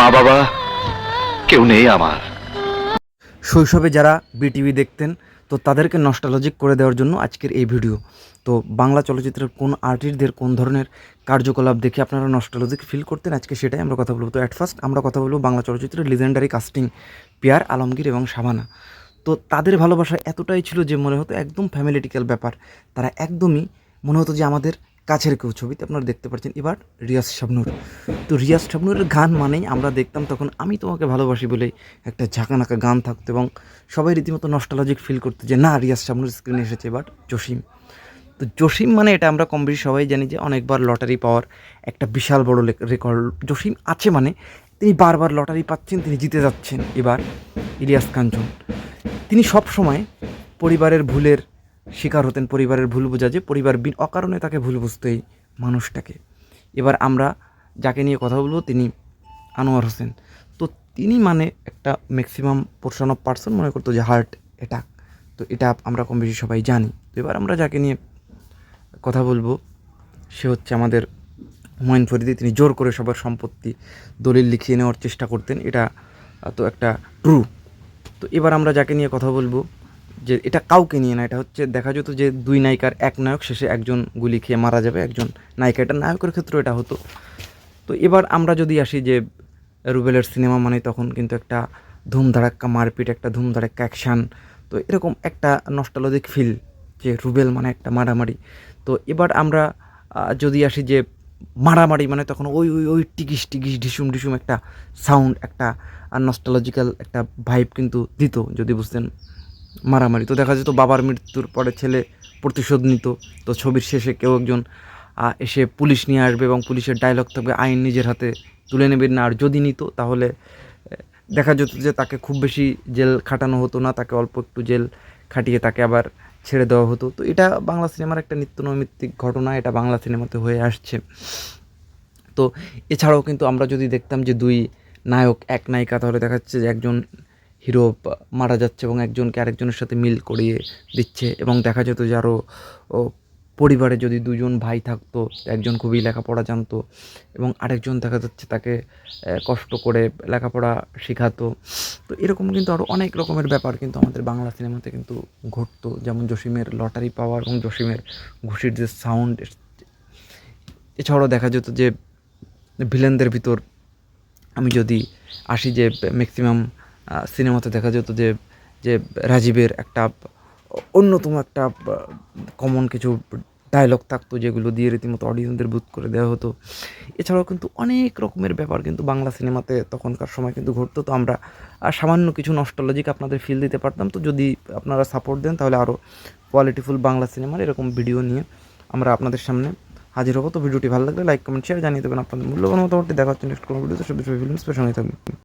মা বাবা কেউ নেই আমার। শৈশবে যারা বিটিভি দেখতেন, তো তাদেরকে নস্টালজিক করে দেওয়ার জন্য আজকের এই ভিডিও। তো বাংলা চলচ্চিত্রের কোন আর্টিস্টদের কোন ধরনের কার্যকলাপ দেখে আপনারা নস্টালজিক ফিল করতেন, আজকে সেটাই আমরা কথা বলব। তো অ্যাট ফার্স্ট আমরা কথা বলব বাংলা চলচ্চিত্রের লিজেন্ডারি কাস্টিং পিয়ার আলমগীর এবং শাবানা। তো তাদের ভালোবাসা এতটাই ছিল যে মনে হতো একদম ফ্যামিলিটিক্যাল ব্যাপার। তারা একদমই মনে হতো যে আমাদের কাছের কেউ ছবিতে আপনারা দেখতে পাচ্ছেন, এবার রিয়াজ শাবনুর। তো রিয়াজ শাবনুরের গান মানেই আমরা দেখতাম তখন আমি তোমাকে ভালোবাসি বলে একটা ঝাঁকানাকা গান থাকতো এবং সবাই রীতিমতো নস্টালজিক ফিল করতো যে না, রিয়াজ শাবনুর স্ক্রিনে এসেছে, এবার জসিম। তো জসিম মানে এটা আমরা কম বেশি সবাই জানি যে অনেকবার লটারি পাওয়ার একটা বিশাল বড় রেকর্ড জসিম আছে মানে তিনি বারবার লটারি পাচ্ছেন, তিনি জিতে যাচ্ছেন এবার ইলিয়াস কাঞ্চন। তিনি সব সময় পরিবারের ভুলের শিকার হতেন পরিবারের ভুল বোঝা যে পরিবার বিন অকারণে তাকে ভুল বুঝতো এই মানুষটাকে। এবার আমরা যাকে নিয়ে কথা বলব তিনি আনোয়ার হোসেন। তো তিনি মানে একটা ম্যাক্সিমাম পোর্শন অফ পার্সন মনে করতো যে হার্ট অ্যাটাক তো এটা আমরা কম বেশি সবাই জানি। তো এবার আমরা যাকে নিয়ে কথা বলব, সে হচ্ছে আমাদের হুমায়ুন ফরিদি। তিনি জোর করে সবার সম্পত্তি দলিল লিখিয়ে নেওয়ার চেষ্টা করতেন। এটা তো একটা ট্রু তো এবার আমরা যাকে নিয়ে কথা বলব যে এটা কাউকে নিয়ে না, এটা হচ্ছে দেখা যেত যে দুই নায়িকার এক নায়ক শেষে একজন গুলি খেয়ে মারা যাবে, একজন নায়িকা এটা নায়কের ক্ষেত্রে এটা হতো। তো এবার আমরা যদি আসি যে রুবেলের সিনেমা মানে তখন কিন্তু একটা ধুমধাড়াক্কা মারপিট, একটা ধুমধাড়াক্কা অ্যাকশান, তো এরকম একটা নস্টালজিক ফিল যে রুবেল মানে একটা মারামারি। তো এবার আমরা যদি আসি যে মারামারি মানে তখন ওই ওই ওই টিকিস টিকিস ঢিসুম ঢিসুম একটা সাউন্ড একটা নস্টালজিক্যাল একটা ভাইব কিন্তু দিত, যদি বুঝতেন। মারামারি। তো দেখা যেত বাবার মৃত্যুর পরে ছেলে প্রতিশোধ নিত। তো ছবির শেষে কেউ একজন এসে পুলিশ নিয়ে আসবে এবং পুলিশের ডায়লগ থাকবে, আইন নিজের হাতে তুলে নেবেন না। আর যদি নিত, তাহলে দেখা যেত যে তাকে খুব বেশি জেল খাটানো হতো না, তাকে অল্প একটু জেল খাটিয়ে তাকে আবার ছেড়ে দেওয়া হতো। তো এটা বাংলা সিনেমার একটা নিত্য নৈমিত্তিক ঘটনা, এটা বাংলা সিনেমাতে হয়ে আসছে। তো এছাড়াও কিন্তু আমরা যদি দেখতাম যে দুই নায়ক, এক নায়িকা, তাহলে দেখা যাচ্ছে যে একজন হিরো মারা যাচ্ছে এবং একজনকে আরেকজনের সাথে মিল করিয়ে দিচ্ছে এবং দেখা যেত যে আরও পরিবারে যদি দুজন ভাই থাকতো, একজন খুবই লেখাপড়া জানতো এবং আরেকজন দেখা যাচ্ছে তাকে কষ্ট করে লেখাপড়া শেখাতো। তো এরকম কিন্তু আরও অনেক রকমের ব্যাপার কিন্তু আমাদের বাংলা সিনেমাতে কিন্তু ঘটতো। যেমন জসিমের লটারি পাওয়ার এবং জসিমের ঘুষির যে সাউন্ড এছাড়াও দেখা যেত যে, ভিলেনদের ভিতর আমি যদি আসি যে ম্যাক্সিমাম সিনেমাতে দেখা যেত যে যে রাজীবের একটা অন্যতম একটা কমন কিছু ডায়লগ থাকতো যেগুলো দিয়ে রীতিমতো অডিয়েন্সদের বুথ করে দেওয়া হতো। এছাড়াও কিন্তু অনেক রকমের ব্যাপার কিন্তু বাংলা সিনেমাতে তখনকার সময় কিন্তু ঘটতো। তো আমরা সামান্য কিছু নস্টালজিক আপনাদের ফিল দিতে পারতাম। তো যদি আপনারা সাপোর্ট দেন, তাহলে আরও কোয়ালিটিফুল বাংলা সিনেমার এরকম ভিডিও নিয়ে আমরা আপনাদের সামনে হাজির হব। তো ভিডিওটি ভালো লাগলে লাইক কমেন্ট শেয়ার জানিয়ে দেবেন। আপনাদের মূল্যবান মতামতটি দেখা হচ্ছে নেক্সট কোনো ভিডিওতে সব বিষয়ে ফিল্ম স্পেশালি থাকবে